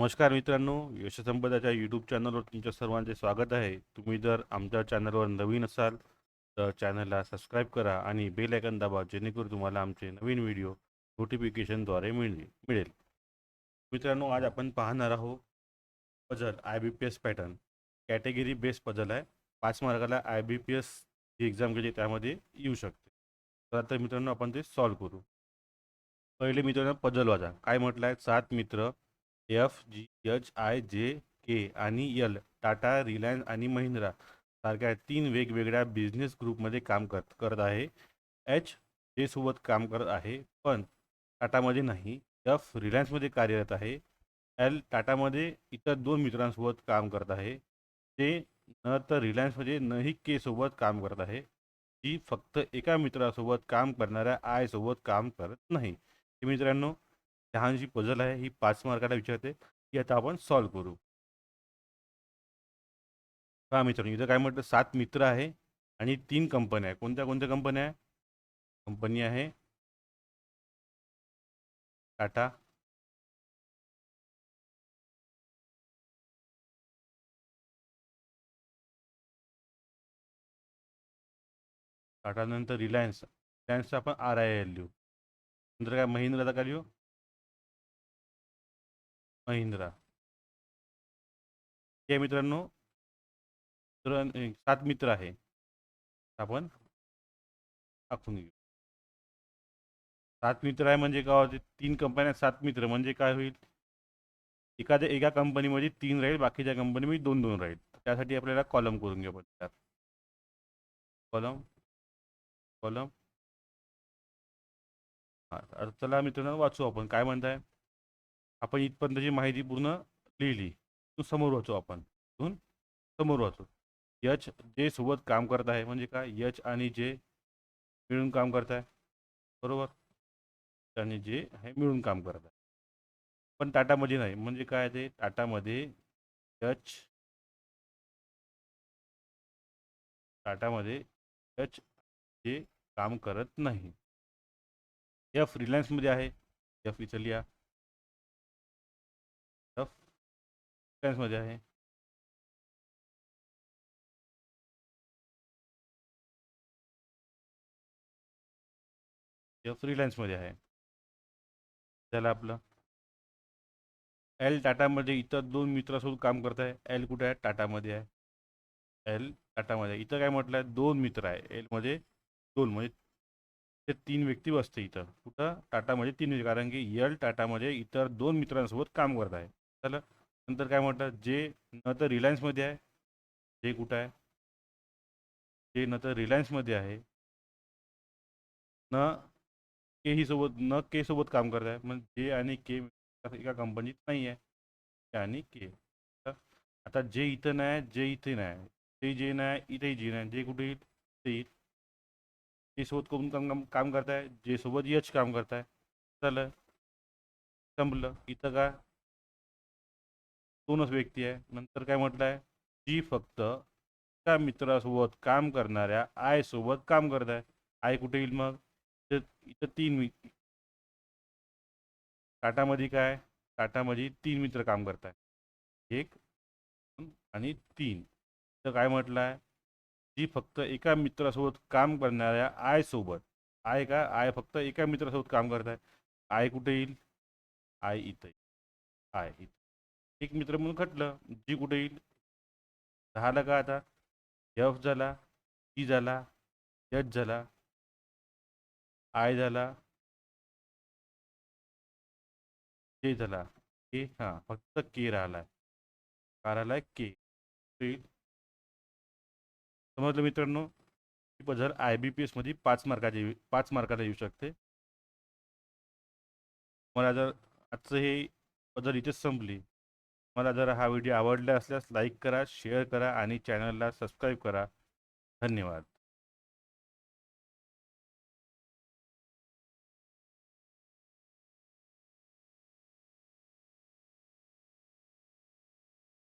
नमस्कार मित्रांनो यशसंपदाच्या यूट्यूब चॅनलवर तुमच्या सर्वांचे स्वागत आहे. तुम्ही जर आमच्या चॅनलवर नवीन असाल तर चॅनलला सबस्क्राईब करा आणि बेल आयकन दाबा जेणेकरून तुम्हाला आमचे नवीन व्हिडिओ नोटिफिकेशनद्वारे मिळेल मिळेल. मित्रांनो आज आपण पाहणार आहोत puzzle I B P S pattern category base puzzle आहे. पाच मार्काला आय बी पी एस ही एक्झाम केली त्यामध्ये येऊ शकते. तर आता मित्रांनो आपण ते सॉल्व करू. पहिले मित्रांनो पझल वाजा काय म्हटलं आहे सात मित्र एफ जी एच आय जे के आणि यल टाटा रिलायन्स आणि महिंद्रा सारख्या तीन वेगवेगळ्या बिझनेस ग्रुपमध्ये काम करत करत आहे. एच जेसोबत काम करत आहे पण टाटामध्ये नाही. एफ रिलायन्समध्ये कार्यरत आहे. एल टाटामध्ये इतर दोन मित्रांसोबत काम करत आहे. ते न तर रिलायन्समध्ये नही के सोबत काम करत आहे. जी फक्त एका मित्रासोबत काम करणाऱ्या आयसोबत काम करत नाही. मित्रांनो लहान जी पझल आहे ही पाच मार्काला विचारते की आता आपण सॉल्व करू. हा मित्रांनो इथं काय म्हटलं सात मित्र आहे आणि तीन कंपन्या आहे. कोणत्या कोणत्या कंपन्या आहे? कंपनी आहे टाटा टाटा नंतर रिलायन्स रिलायन्सचा आपण आर आय एल लिहू. नंतर काय महिंद्राचा काय लिहू? महिंद्रा हे मित्रांनो. तर सात मित्र आहे. आपण दाखवून घेऊ. सात मित्र आहे म्हणजे काय होते? तीन कंपन्या सात मित्र. म्हणजे काय होईल? एखाद्या एका कंपनीमध्ये तीन राहील बाकीच्या कंपनीमध्ये दोन दोन राहील. त्यासाठी आपल्याला कॉलम करून घ्या त्यात कॉलम कॉलम हां चला मित्रांनो वाचू आपण. काय म्हणताय? आपण इथपर्यंतची माहिती पूर्ण लिहिली समोर वाचू आपण. इथून समोर वाचू. यच जे सोबत काम करत आहे म्हणजे काय? यच आणि जे मिळून काम करत आहे. बरोबर? आणि जे हे मिळून काम करत आहे. पण टाटामध्ये नाही. म्हणजे काय ते? टाटामध्ये यच टाटामध्ये यच जे काम करत नाही. या फ्रीलान्समध्ये आहे. एफ इथं मध्ये आहे. एफ आहे. झालं आपलं एल टाटामध्ये इतर दोन मित्रासोबत काम करत आहे एल कुठे आहे? टाटामध्ये आहे. एल टाटामध्ये आहे. इथं काय म्हटलं आहे दोन मित्र आहे. एलमध्ये दोन म्हणजे ते तीन व्यक्ती बसते इथं. कुठं? टाटामध्ये तीन व्यक्ती. कारण की एल टाटामध्ये इतर दोन मित्रांसोबत काम करत आहे झालं नंतर काय म्हणतात जे न तर रिलायन्समध्ये आहे जे कुठं आहे जे न तर रिलायन्समध्ये आहे न के ही सोबत न के सोबत काम करत आहे म्हणजे जे आणि के एका कंपनीत नाही आहे जे आणि के आता जे इथं नाही जे इथे नाही ते जे नाही इथेही जे नाही जे कुठे येईल ते येईल जे सोबत कोण काम काम- करताय जे सोबत यच काम करताय झालं संपलं. इथं काय दोनच व्यक्ती आहे. नंतर काय म्हटलं आहे जी फक्त त्या मित्रासोबत काम करणाऱ्या आय सोबत काम करत आहे. आय कुठे येईल मग? इथं तीन मि टाटामध्ये काय? टाटामध्ये तीन मित्र काम करत आहे एक दोन आणि तीन. तर काय म्हटलं आहे जी फक्त एका मित्रासोबत काम करणाऱ्या आय सोबत आय का? आय फक्त एका मित्रासोबत काम करत आहे. आय कुठे येईल? आय इथं आय इथं. एक मित्र म्हणून खटलं जी कुठे येईल? झालं का आता? एफ झाला टी झाला एच झाला आय झाला जे झाला. के हां फक्त के राहिलाय. का राहिलाय के येईल समजलं मित्रांनो? ही पझल आय बी पी एसमध्ये पाच मार्काचे पाच मार्काला येऊ शकते. मला जर आजचं हे पझल इथेच संपली मला जर हा व्हिडिओ आवडला असल्यास लाईक करा शेअर करा आणि चॅनलला सबस्क्राईब करा. धन्यवाद.